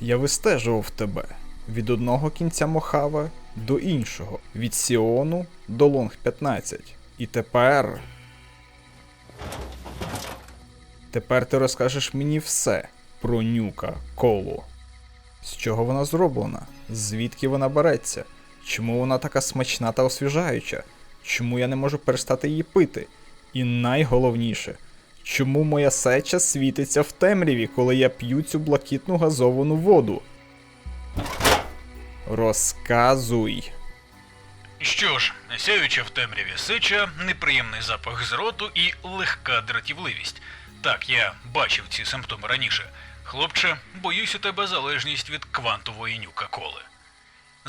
Я вистежував тебе від одного кінця Мохави до іншого, від Сіону до Лонг 15. І тепер. Тепер ти розкажеш мені все про нюка колу. З чого вона зроблена? Звідки вона береться? Чому вона така смачна та освіжаюча? Чому я не можу перестати її пити? І найголовніше, чому моя сеча світиться в темряві, коли я п'ю цю блакитну газовану воду? Розказуй. Що ж, сяюча в темряві сича, неприємний запах з роту і легка дратівливість. Так, я бачив ці симптоми раніше. Хлопче, боюсь у тебе залежність від квантової нюка-коли.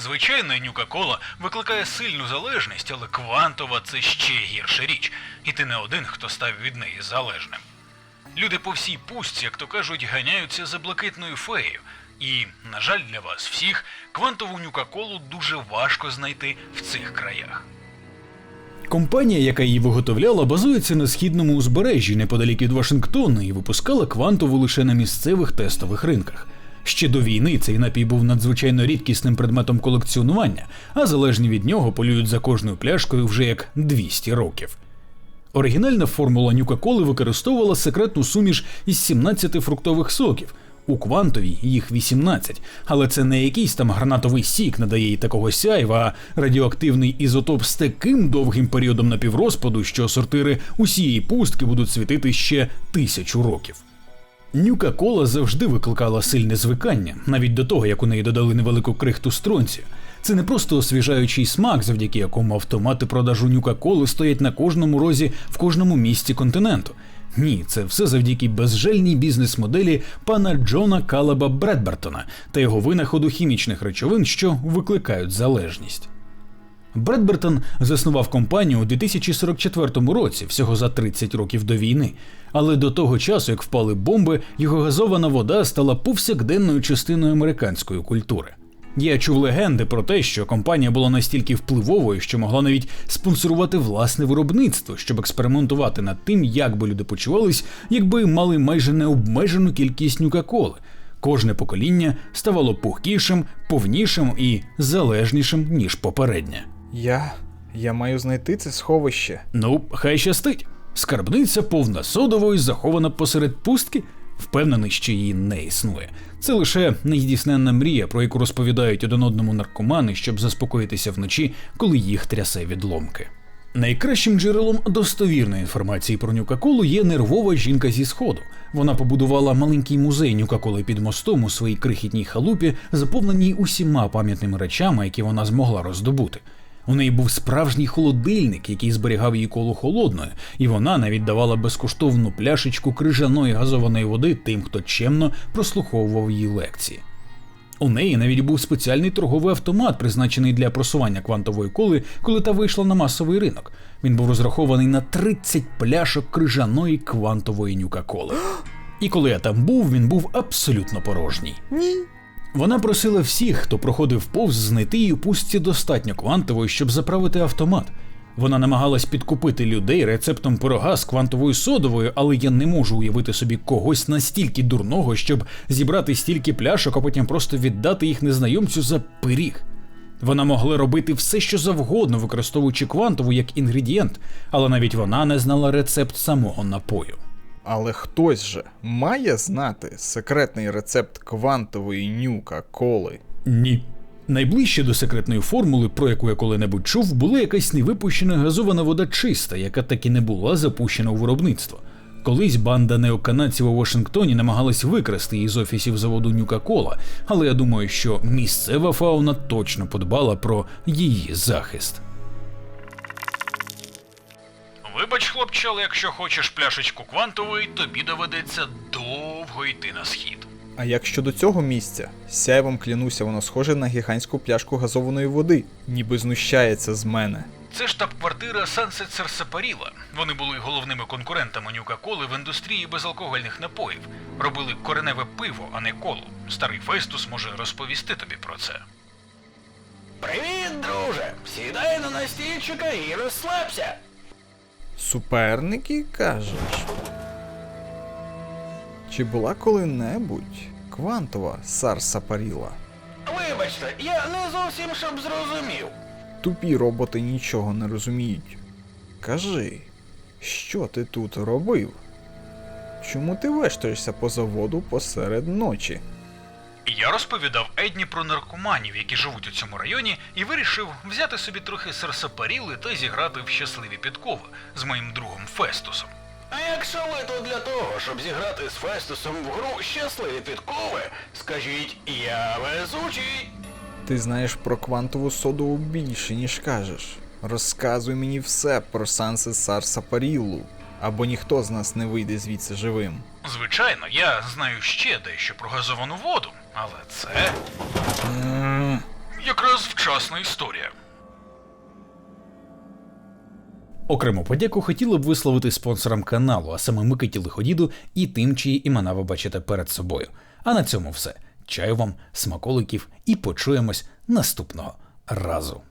Звичайна нюка-кола викликає сильну залежність, але квантова це ще гірша річ, і ти не один, хто став від неї залежним. Люди по всій пустці, як то кажуть, ганяються за блакитною феєю. І, на жаль, для вас всіх, квантову нюка-колу дуже важко знайти в цих краях. Компанія, яка її виготовляла, базується на східному узбережжі неподалік від Вашингтона і випускала квантову лише на місцевих тестових ринках. Ще до війни цей напій був надзвичайно рідкісним предметом колекціонування, а залежні від нього полюють за кожною пляшкою вже як 200 років. Оригінальна формула Нюка-Коли використовувала секретну суміш із 17 фруктових соків. У квантовій їх 18, але це не якийсь там гранатовий сік надає їй такого сяйва, а радіоактивний ізотоп з таким довгим періодом напіврозпаду, що сортири усієї пустки будуть світити ще тисячу років. Нюка кола завжди викликала сильне звикання, навіть до того, як у неї додали невелику крихту стронцію. Це не просто освіжаючий смак, завдяки якому автомати продажу нюка коли стоять на кожному розі в кожному місті континенту. Ні, це все завдяки безжальній бізнес-моделі пана Джона Калаба Бредбертона та його винаходу хімічних речовин, що викликають залежність. Бредбертон заснував компанію у 2044 році, всього за 30 років до війни. Але до того часу, як впали бомби, його газована вода стала повсякденною частиною американської культури. Я чув легенди про те, що компанія була настільки впливовою, що могла навіть спонсорувати власне виробництво, щоб експериментувати над тим, як би люди почувались, якби мали майже необмежену кількість нюка-коли. Кожне покоління ставало пухкішим, повнішим і залежнішим ніж попереднє. Я. Я маю знайти це сховище. Ну, хай щастить. Скарбниця повна содової, захована посеред пустки. Впевнений, що її не існує. Це лише нездійсненна мрія, про яку розповідають один одному наркомани, щоб заспокоїтися вночі, коли їх трясе відломки. Найкращим джерелом достовірної інформації про Нюка-Колу є нервова жінка зі сходу. Вона побудувала маленький музей Нюка-Коли під мостом у своїй крихітній халупі, заповненій усіма пам'ятними речами, які вона змогла роздобути. У неї був справжній холодильник, який зберігав її колу холодною, і вона навіть давала безкоштовну пляшечку крижаної газованої води тим, хто чемно прослуховував її лекції. У неї навіть був спеціальний торговий автомат, призначений для просування квантової коли, коли та вийшла на масовий ринок. Він був розрахований на 30 пляшок крижаної квантової нюка-коли. І коли я там був, він був абсолютно порожній. Ні. Вона просила всіх, хто проходив повз, знайти її у пустці достатньо квантової, щоб заправити автомат. Вона намагалась підкупити людей рецептом пирога з квантовою содовою, але я не можу уявити собі когось настільки дурного, щоб зібрати стільки пляшок, а потім просто віддати їх незнайомцю за пиріг. Вона могла робити все, що завгодно, використовуючи квантову як інгредієнт, але навіть вона не знала рецепт самого напою. Але хтось же має знати секретний рецепт квантової нюка коли. Ні. Найближче до секретної формули, про яку я коли-небудь чув, була якась невипущена газована вода чиста, яка так і не була запущена у виробництво. Колись банда неоканадців у Вашингтоні намагалась викрасти її з офісів заводу Нюка Кола, але я думаю, що місцева фауна точно подбала про її захист. Вибач, хлопче, але якщо хочеш пляшечку квантової, тобі доведеться довго йти на схід. А як щодо цього місця, сяйвом клянуся, воно схоже на гігантську пляшку газованої води, ніби знущається з мене. Це штаб-квартира Sunset Сарсапаріла. Вони були головними конкурентами Нюка-Коли в індустрії безалкогольних напоїв. Робили кореневе пиво, а не колу. Старий Фестус може розповісти тобі про це. Привіт, друже! Сідай на настільчика і розслабся. Суперники, кажеш? Чи була коли-небудь Квантова Сарсапаріла. Вибачте, я не зовсім щоб зрозумів. Тупі роботи нічого не розуміють. Кажи, що ти тут робив? Чому ти вештаєшся по заводу посеред ночі? Я розповідав Едні про наркоманів, які живуть у цьому районі, і вирішив взяти собі трохи серсапаріли та зіграти в щасливі підкови з моїм другом Фестусом. А якщо ви тут для того, щоб зіграти з Фестусом в гру щасливі підкови, скажіть, я везучий. Ти знаєш про квантову соду більше, ніж кажеш. Розказуй мені все про Сансе Сарсапарілу, або ніхто з нас не вийде звідси живим. Звичайно, я знаю ще дещо про газовану воду, але це якраз вчасна історія. Окрему подяку хотіли б висловити спонсорам каналу, а саме Микиті Лиходіду і тим, чиї імена ви бачите перед собою. А на цьому все. Чаю вам, смаколиків і почуємось наступного разу.